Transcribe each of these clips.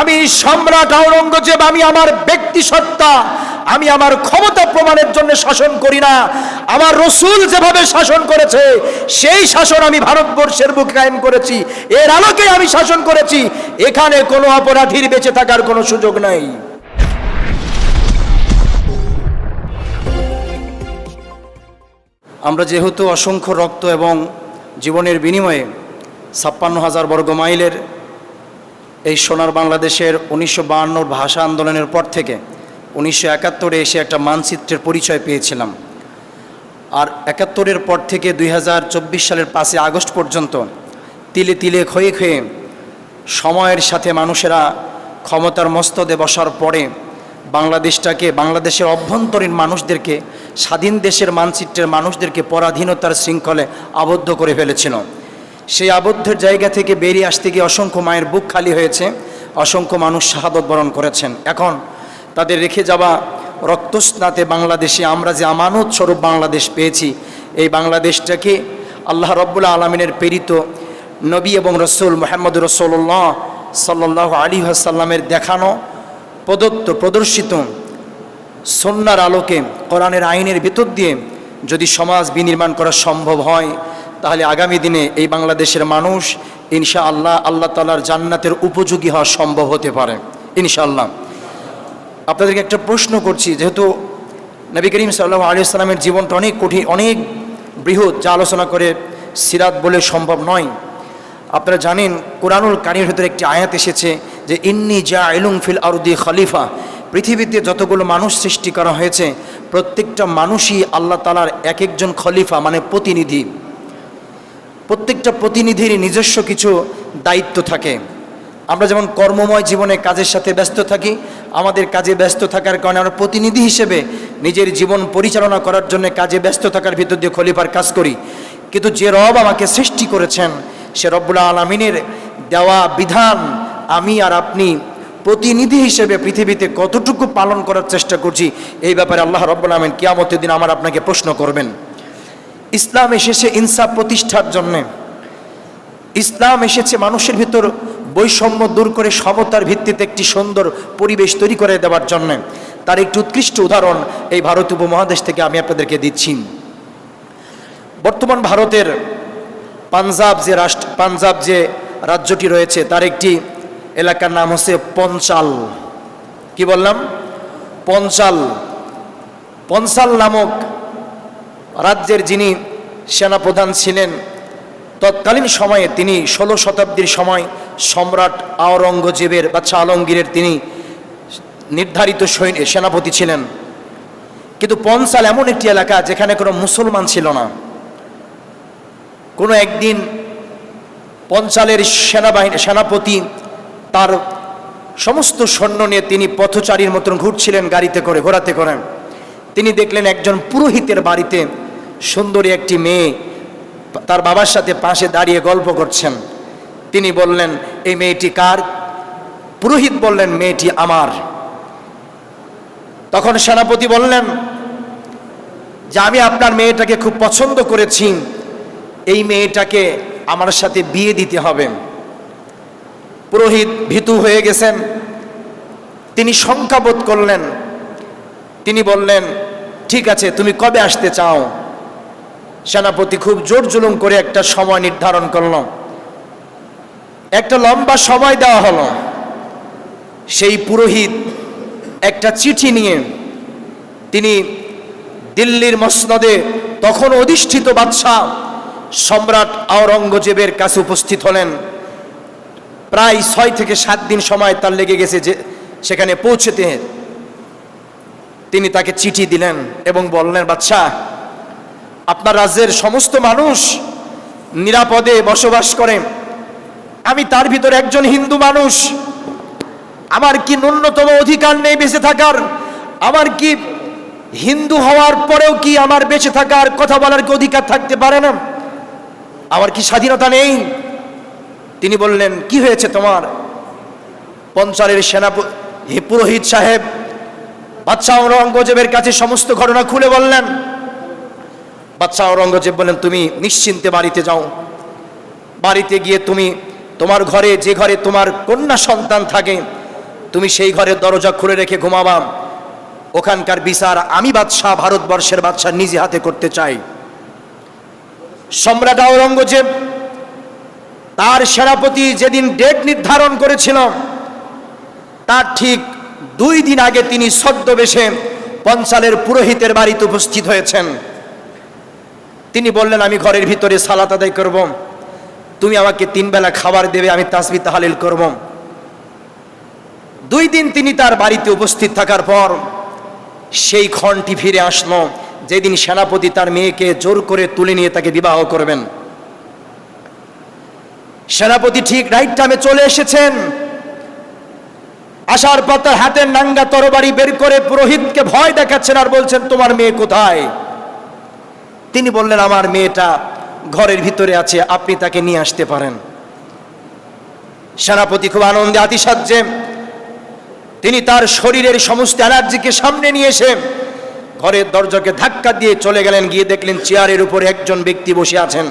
আমি সম্রাট আওরঙ্গজেব আমি আমার ব্যক্তি সত্তা, আমি আমার ক্ষমতা প্রমাণের জন্য শাসন করি না। আমার রসুল যেভাবে শাসন করেছে, সেই শাসন আমি ভারতবর্ষের বুকে কায়েম করেছি। এর আলোকে আমি শাসন করেছি। এখানে কোনো অপরাধীর বেঁচে থাকার কোনো সুযোগ নাই। আমরা যেহেতু অসংখ্য রক্ত এবং জীবনের বিনিময়ে ছাপ্পান্ন হাজার বর্গ মাইলের এই সোনার বাংলাদেশের উনিশশো ভাষা আন্দোলনের পর থেকে উনিশশো একাত্তরে এসে একটা মানচিত্রের পরিচয় পেয়েছিলাম। আর একাত্তরের পর থেকে দুই হাজার চব্বিশ সালের পাঁচই আগস্ট পর্যন্ত তিলে তিলে ক্ষয়ে ক্ষয়ে সময়ের সাথে মানুষেরা ক্ষমতার মস্তদে বসার পরে বাংলাদেশটাকে, বাংলাদেশের অভ্যন্তরীণ মানুষদেরকে, স্বাধীন দেশের মানচিত্রের মানুষদেরকে পরাধীনতার শৃঙ্খলে আবদ্ধ করে ফেলেছিল। সেই আবদ্ধের জায়গা থেকে বেরিয়ে আসতে গিয়ে অসংখ্য মায়ের বুক খালি হয়েছে, অসংখ্য মানুষ শাহাদত বরণ করেছেন। এখন তাদের রেখে যাওয়া রক্তস্নাতে বাংলাদেশে আমরা যে আমানত স্বরূপ বাংলাদেশ পেয়েছি, এই বাংলাদেশটাকে আল্লাহ রব্বুল্লা আলমিনের প্রেরিত নবী এবং রসুল মোহাম্মদ রসুল্লাহ সাল্লাহ আলী আসাল্লামের দেখানো, প্রদত্ত, প্রদর্শিত সন্ন্যার আলোকে, কোরআনের আইনের ভিতর দিয়ে যদি সমাজ বিনির্মাণ করা সম্ভব হয় তাহলে আগামী দিনে এই বাংলাদেশের মানুষ ইনশা আল্লাহ আল্লাহ তালার জান্নাতের উপযোগী হওয়া সম্ভব হতে পারে। ইনশাআল্লাহ। আপনাদেরকে একটা প্রশ্ন করছি, যেহেতু নবী করিম সাল্লাহ আলী আসসালামের জীবনটা অনেক কঠিন, অনেক বৃহৎ, যা আলোচনা করে সিরাত বলে সম্ভব নয়। আপনারা জানেন, কোরআনুল কানির ভেতরে একটি আয়াত এসেছে যে, ইন্নি যা এলুম ফিল আরুদি খলিফা। পৃথিবীতে যতগুলো মানুষ সৃষ্টি করা হয়েছে, প্রত্যেকটা মানুষই আল্লাহ তালার এক একজন খলিফা মানে প্রতিনিধি। প্রত্যেকটা প্রতিনিধির নিজস্ব কিছু দায়িত্ব থাকে। আমরা যেমন কর্মময় জীবনে কাজের সাথে ব্যস্ত থাকি, আমাদের কাজে ব্যস্ত থাকার কারণে আমরা প্রতিনিধি হিসেবে নিজের জীবন পরিচালনা করার জন্য কাজে ব্যস্ত থাকার ভিতর দিয়ে খলিফার কাজ করি। কিন্তু যে রব আমাকে সৃষ্টি করেছেন, সে রব্বুল্লা আলমিনের দেওয়া বিধান আমি আর আপনি প্রতিনিধি হিসেবে পৃথিবীতে কতটুকু পালন করার চেষ্টা করছি, এই ব্যাপারে আল্লাহ রব্বুল আলমিন কিয়ামতের দিন আমার আপনাকে প্রশ্ন করবেন। ইসলাম এসেছে ইনসাফ প্রতিষ্ঠার জন্যে। ইসলাম এসেছে মানুষের ভিতর বৈষম্য দূর করে সমতার ভিত্তিতে একটি সুন্দর পরিবেশ তৈরি করে দেওয়ার জন্য। তার একটি উৎকৃষ্ট উদাহরণ এই ভারত উপমহাদেশ থেকে আমি আপনাদেরকে দিচ্ছি। বর্তমান ভারতের পাঞ্জাব যে রাষ্ট্র, পাঞ্জাব যে রাজ্যটি রয়েছে, তার একটি এলাকার নাম হচ্ছে পঞ্চাল। কি বললাম? পঞ্চাল। পঞ্চাল নামক রাজ্যের যিনি সেনাপ্রধান ছিলেন, তৎকালীন সময়ে তিনি ষোলো শতাব্দীর সময় সম্রাট আওরঙ্গজেবের বাচ্চা আলমগীরের তিনি নির্ধারিত সৈন্য, সেনাপতি ছিলেন। কিন্তু পঞ্চাল এমন একটি এলাকা যেখানে কোনো মুসলমান ছিল না। কোনো একদিন পঞ্চালের সেনাবাহিনী, সেনাপতি তার সমস্ত সৈন্য নিয়ে তিনি পথচারীর মতন ঘুরছিলেন গাড়িতে করে ঘোরাতে করে। তিনি দেখলেন একজন পুরোহিতের বাড়িতে সুন্দরী একটি মেয়ে তার বাবার সাথে পাশে দাঁড়িয়ে গল্প করছেন। তিনি বললেন, এই মেয়েটি কার? পুরোহিত বললেন, মেয়েটি আমার। তখন সেনাপতি বললেন, যে আমি আপনার মেয়েটাকে খুব পছন্দ করেছি, এই মেয়েটাকে আমার সাথে বিয়ে দিতে হবে। পুরোহিত ভীতু হয়ে গেছেন। তিনি শঙ্কাবোধ করলেন। তিনি বললেন, ঠিক আছে, তুমি কবে আসতে চাও? সেনাপতি খুব জোর জুলুম করে একটা সময় নির্ধারণ করল। একটা লম্বা সময় দেওয়া হলো। সেই পুরোহিত একটা চিঠি নিয়ে তিনি দিল্লির মসনদে তখন অধিষ্ঠিত বাদশাহ সম্রাট আওরঙ্গজেবের কাছে উপস্থিত হলেন। প্রায় ছয় থেকে সাত দিন সময় তার লেগে গেছে যে সেখানে পৌঁছেতে। তিনি তাকে চিঠি দিলেন এবং বললেন বাচ্চা আপনার রাজ্যের সমস্ত মানুষ নিরাপদে বসবাস করে। আমি তার ভিতরে একজন হিন্দু মানুষ। আমার কি ন্যূনতম অধিকার নেই বেঁচে থাকার? আমার কি হিন্দু হওয়ার পরেও কি আমার বেঁচে থাকার কথা বলার কি অধিকার থাকতে পারে না? আমার কি স্বাধীনতা নেই? তিনি বললেন, কি হয়েছে তোমার? পঞ্চালের সেনা পুরোহিত সাহেব বাচ্চা ঔরঙ্গজেবের কাছে সমস্ত ঘটনা খুলে বললেন বাচ্চা ঔরঙ্গজেব বললেন, তুমি নিশ্চিন্তে বাড়িতে যাও। বাড়িতে গিয়ে তুমি তোমার ঘরে, যে ঘরে তোমার কন্যা সন্তান থাকে, তুমি সেই ঘরের দরজা খুলে রেখে ঘুমাবা। ওখানকার বিচার আমি বাদশাহ, ভারতবর্ষের বাদশাহ, নিজে হাতে করতে চাই। সম্রাট আওরঙ্গজেব তার সেনাপতি যেদিন ডেট নির্ধারণ করেছিল তার ঠিক দুই দিন আগে তিনি ছদ্মবেশে পঞ্চালের পুরোহিতের বাড়িতে উপস্থিত হয়েছেন। তিনি বললেন, আমি ঘরের ভিতরে সালাত আদায় করব। তুমি আমাকে তিন বেলা খাবার দেবে, আমি তাসবি তাহালিল করব। দুই দিন তিনি তার বাড়িতে উপস্থিত থাকার পর সেই ক্ষণটি ফিরে আসলো, যেদিন সেনাপতি তার মেয়েকে জোর করে তুলে নিয়ে তাকে বিবাহ করবেন। সেনাপতি ঠিক রাইট টাইমে চলে এসেছেন। আসার পর তার হাতের নাঙ্গা তরবারি বের করে পুরোহিতকে ভয় দেখাচ্ছেন আর বলছেন, তোমার মেয়ে কোথায়? তিনি বললেন, আমার মেয়েটা ঘরের ভিতরে আছে, আপনি তাকে নিয়ে আসতে পারেন। সেনাপতি খুব আনন্দে আতিসাজ্যে তিনি তার শরীরের সমস্ত এনার্জিকে সামনে নিয়ে এসে ঘরের দরজাকে ধাক্কা দিয়ে চলে গেলেন। গিয়ে দেখলেন চেয়ারের উপরে একজন ব্যক্তি বসে আছেন।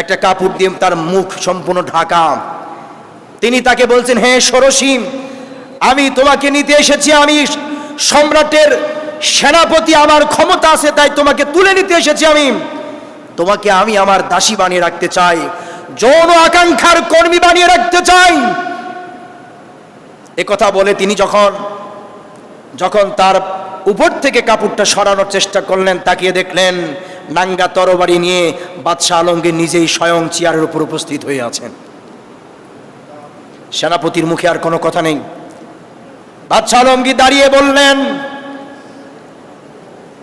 একটা কাপড় দিয়ে তার মুখ সম্পূর্ণ ঢাকা। তিনি তাকে বলছেন, হে সরসীম, আমি তোমাকে নিতে এসেছি। আমি সম্রাটের সেনাপতি আমার ক্ষমতা আছে, তাই তোমাকে তুলে নিতে এসেছি আমি। তোমাকে আমি আমার দাসী বানিয়ে রাখতে চাই, যৌন আকাঙ্ক্ষার কর্মী বানিয়ে রাখতে চাই। কথা বলে তিনি যখন যখন তার উপর থেকে কাপড়টা সরানোর চেষ্টা করলেন, তাকিয়ে দেখলেন নাঙ্গা তরবারি নিয়ে বাদশাহ আলমগীর নিজেই স্বয়ং চেয়ারের উপর উপস্থিত হয়ে আছেন। সেনাপতির মুখে আর কোনো কথা নেই। বাদশাহ আলমগীর দাঁড়িয়ে বললেন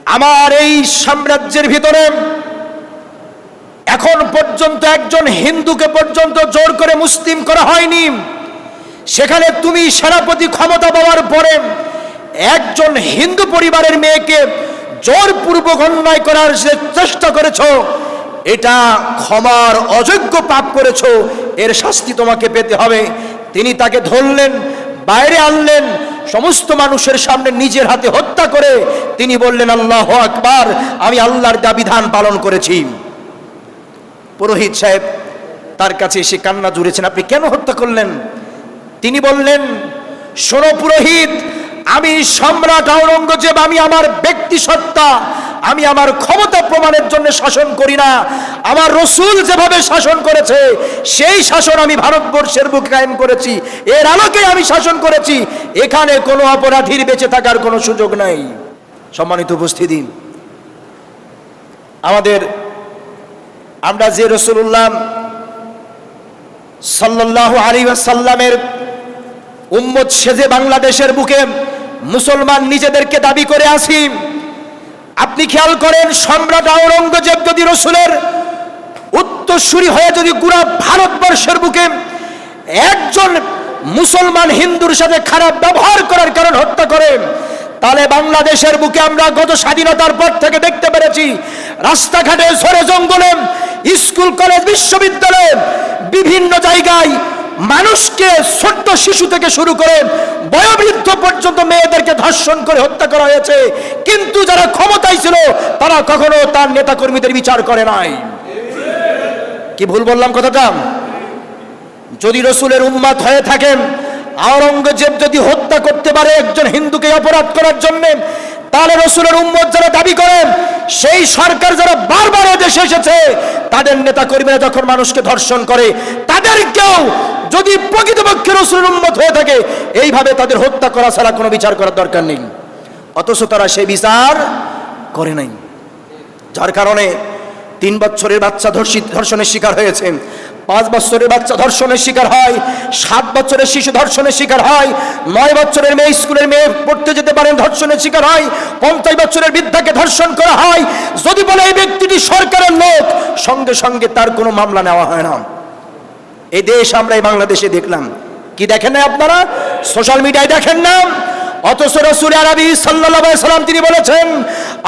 আমার এই সাম্রাজ্যের ভিতরে এখন পর্যন্ত একজন হিন্দুকে পর্যন্ত জোর করে মুসলিম করা হয়নি। সেখানে তুমি সেনাপতি ক্ষমতা পাওয়ার পরে একজন হিন্দু পরিবারের মেয়েকে জোরপূর্বক অন্যায় করার যে চেষ্টা করেছ, এটা ক্ষমার অযোগ্য পাপ করেছ, এর শাস্তি তোমাকে পেতে হবে। তিনি তাকে ধরলেন, বাইরে আনলেন সমস্ত মানুষের সামনে নিজের হাতে হত্যা করে তিনি বললেন, আল্লাহ আকবার, আমি আল্লাহর দাবিধান পালন করেছি। পুরোহিত সাহেব তার কাছে এসে কান্না জুড়েছেন, আপনি কেন হত্যা করলেন? তিনি বললেন, শোনো পুরোহিত, আমি সম্রাট আওরঙ্গজেব, আমি আমার ব্যক্তি সত্তা আমি আমার ক্ষমতা প্রমাণের জন্য শাসন করি না। আমার রসুল যেভাবে শাসন করেছে, সেই শাসন আমি ভারতবর্ষের বুক কায়েম করেছি। এর আলোকে আমি শাসন করেছি। এখানে কোনো অপরাধীর বেঁচে থাকার কোনো সুযোগ নাই। সম্মানিত উপস্থিতি, আমাদের আমরা যে রসুল্লাহ সাল্লাহ আলী সাল্লামের উম্মত সেজে বাংলাদেশের বুকে মুসলমান নিজেদেরকে দাবি করে আসি। আপনি খেয়াল করেন, সম্রাট আওরঙ্গজেব যদি রসুলের উত্তরসূরি হয়ে যদি পুরা ভারতবর্ষের বুকে একজন মুসলমান হিন্দুর সাথে খারাপ ব্যবহার করার কারণ হত্যা করে, তাহলে বাংলাদেশের বুকে আমরা গত স্বাধীনতার পর থেকে দেখতে পেরেছি, রাস্তাঘাটে সরে জঙ্গলে, স্কুল, কলেজ, বিশ্ববিদ্যালয়ে বিভিন্ন জায়গায় মানুষকে ছোট্ট শিশু থেকে শুরু করে বয়োবৃদ্ধ পর্যন্ত মেয়েদেরকে ধর্ষণ করে হত্যা করা হয়েছে। কিন্তু যারা ক্ষমতায় ছিল, তারা কখনো তার নেতাকর্মীদের বিচার করে নাই। কি ভুল বললাম কথাটা? যদি রসুলের উম্মাদ হয়ে থাকেন, আওরঙ্গজেব যদি হত্যা করতে পারে একজন হিন্দুকে অপরাধ করার জন্য তাহলে রসুলের উম্মত যারা দাবি করেন, সেই সরকার যারা বারবার দেশে এসেছে, তাদের নেতা কর্মীরা যখন মানুষকে ধর্ষণ করে, তাদেরকেও যদি প্রকৃতপক্ষে রসুলের উম্মত হয়ে থাকে, এইভাবে তাদের হত্যা করা ছাড়া কোনো বিচার করার দরকার নেই। অথচ তারা সেই বিচার করে নাই। যার কারণে তিন বছরের বাচ্চা ধর্ষিত, ধর্ষণের শিকার হয়েছে। পাঁচ বছরের বাচ্চা ধর্ষণের শিকার হয়, সাত বছরের শিশু ধর্ষণের শিকার হয়, নয় বছরের মেয়ে স্কুলের মেয়ে পড়তে যেতে পারেন ধর্ষণের শিকার হয়, পঞ্চাশ বছরের বৃদ্ধাকে ধর্ষণ করা হয়। যদি বলে এই ব্যক্তিটি সরকারের লোক, সঙ্গে সঙ্গে তার কোনো মামলা নেওয়া হয় না। এই দেশ আমরা এই বাংলাদেশে দেখলাম। কি দেখেন না আপনারা? সোশ্যাল মিডিয়ায় দেখেন না? অথচ রসুল আরবি সাল্লাহ সাল্লাম তিনি বলেছেন,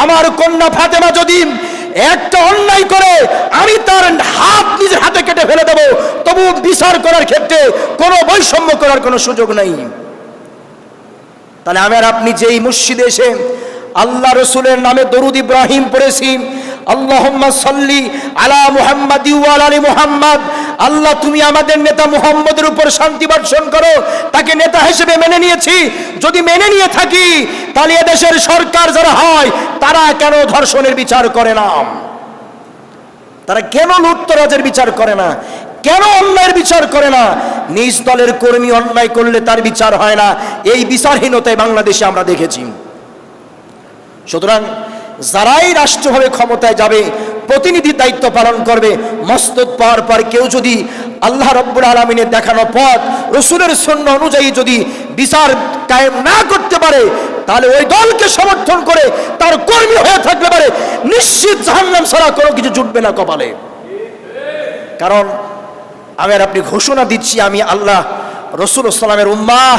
আমার কন্যা ফাতেমা যদি একটা অন্যায় করে আমি তার হাত নিজের হাতে কেটে ফেলে দেব। তবু বিচার করার ক্ষেত্রে কোনো বৈষম্য করার কোনো সুযোগ নাই। তাহলে আমার আপনি যেই মসজিদে এসে আল্লাহ রসুলের নামে দরুদ ইব্রাহিম পড়েছি আল্লাহ সাল্লি আলা মুহাম্মাদি ওয়াল আলী মুহাম্মাদ আল্লাহ, তুমি আমাদের নেতা মুহাম্মদের উপর শান্তি বর্ষণ করো। তাকে নেতা হিসেবে মেনে নিয়েছি। যদি মেনে নিয়ে থাকি, তাহলে এদেশের সরকার যারা হয়, তারা কেন ধর্ষণের বিচার করে না? তারা কেন লুটতরাজের বিচার করে না? কেন অন্যায়ের বিচার করে না? নিজ দলের কর্মী অন্যায় করলে তার বিচার হয় না। এই বিচারহীনতায় বাংলাদেশে আমরা দেখেছি। সুতরাং যারাই রাষ্ট্রভাবে ক্ষমতায় যাবে প্রতিনিধি দায়িত্ব পালন করবে। মস্তক পাওয়ার পর কেউ যদি আল্লাহ রব্বুল আলমিনের দেখানো পথ, রসুলের সৈন্য অনুযায়ী যদি বিচার কায়েম না করতে পারে, তাহলে ওই দলকে সমর্থন করে তার কর্মী হয়ে থাকতে পারে। নিশ্চিত জাহান্নাম ছাড়া কোনো কিছু জুটবে না কপালে। কারণ, আমি আর আপনি ঘোষণা দিচ্ছি, আমি আল্লাহ রসুল সালামের উম্মাহ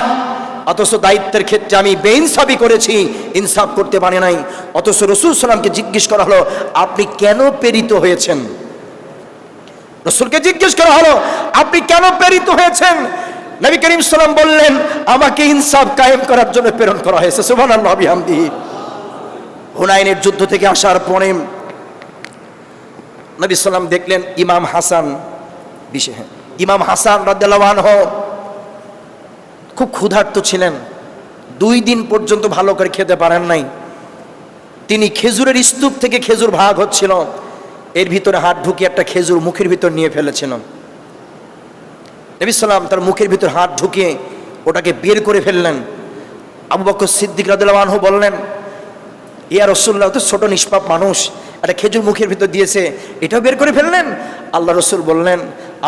অথচ দায়িত্বের ক্ষেত্রে আমি বেইনসাফি করেছি, ইনসাফ করতে পারি নাই। অথচ রসুল সালামকে জিজ্ঞেস করা হলো, আপনি কেন প্রেরিত হয়েছেন? রসুলকে জিজ্ঞেস করা হলো, আপনি কেন প্রেরিত হয়েছেন? নবী করিম সালাম বললেন, আমাকে ইনসাফ কায়েম করার জন্য প্রেরণ করা হয়েছে সুবান বিহামদি। হুনাইনের যুদ্ধ থেকে আসার পরে নবী সাল্লাম দেখলেন, ইমাম হাসান বিশে ইমাম হাসান রাদ্দাল্লাহ খুব ক্ষুধার্ত ছিলেন। দুই দিন পর্যন্ত ভালো করে খেতে পারেন নাই। তিনি খেজুরের স্তূপ থেকে খেজুর ভাগ হচ্ছিল। এর ভিতরে হাত ঢুকিয়ে একটা খেজুর মুখের ভিতর নিয়ে ফেলেছিল। নবী তার মুখের ভিতর হাত ঢুকিয়ে ওটাকে বের করে ফেললেন। আবু বকর সিদ্দিক রাদুল্লাহ বললেন, ইয়া রসুল্লাহ তো ছোট নিষ্পাপ মানুষ, একটা খেজুর মুখের ভিতর দিয়েছে, এটাও বের করে ফেললেন? আল্লাহ রসুল বললেন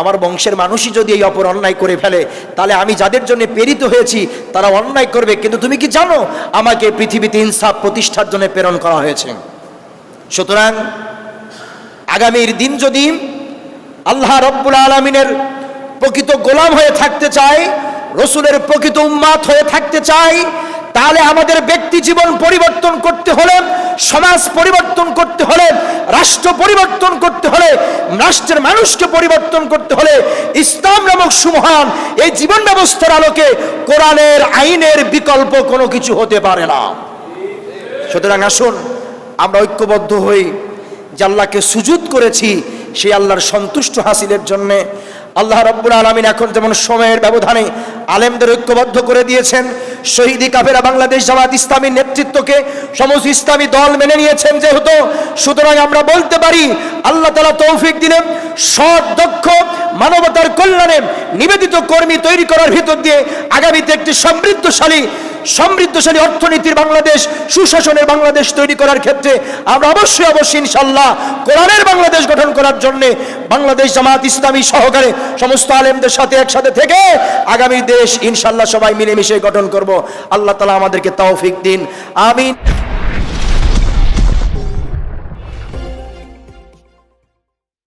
আমার বংশের মানুষই যদি এই অপর অন্যায় করে ফেলে, তাহলে আমি যাদের জন্য প্রেরিত হয়েছি, তারা অন্যায় করবে। কিন্তু তুমি কি জানো, আমাকে পৃথিবীতে ইনসাফ প্রতিষ্ঠার জন্য প্রেরণ করা হয়েছে। সুতরাং আগামীর দিন যদি আল্লাহ রব্বুল আলমিনের প্রকৃত গোলাম হয়ে থাকতে চাই, রসুলের প্রকৃত উম্মাত হয়ে থাকতে চাই, তাহলে আমাদের ব্যক্তি জীবন পরিবর্তন করতে হলে সমাজ পরিবর্তন করতে হলে, রাষ্ট্র পরিবর্তন করতে হলে, রাষ্ট্রের মানুষকে পরিবর্তন করতে হলে ইসলাম নামক সুমহান এই জীবন ব্যবস্থার আলোকে কোরআনের আইনের বিকল্প কোনো কিছু হতে পারে না। সুতরাং আসুন, আমরা ঐক্যবদ্ধ হই যে আল্লাহকে সুজুদ করেছি, সেই আল্লাহর সন্তুষ্ট হাসিলের জন্যে আল্লাহ রব্বুল আলমিন এখন যেমন সময়ের ব্যবধানে আলেমদের ঐক্যবদ্ধ করে দিয়েছেন, শহীদি কাফেরা বাংলাদেশ জামাত ইসলামীর নেতৃত্বকে সমস্ত ইসলামী দল মেনে নিয়েছেন যেহেতু, সুতরাং আমরা বলতে পারি, আল্লাহ তালা তৌফিক দিলেন, সৎ, দক্ষ, মানবতার কল্যাণে নিবেদিত কর্মী তৈরি করার ভিতর দিয়ে আগামীতে একটি সমৃদ্ধশালী সমৃদ্ধশালী অর্থনীতির বাংলাদেশ, সুশাসনের বাংলাদেশ তৈরি করার ক্ষেত্রে আমরা অবশ্যই অবশ্যই ইনশাল্লাহ কোরআনের বাংলাদেশ গঠন করার জন্য বাংলাদেশ জামাত ইসলামী সহকারে সমস্ত আলেমদের সাথে একসাথে থেকে আগামী দেশ ইনশাল্লাহ সবাই মিলেমিশে গঠন করব। আল্লাহ তালা আমাদেরকে তৌফিক দিন। আমিন।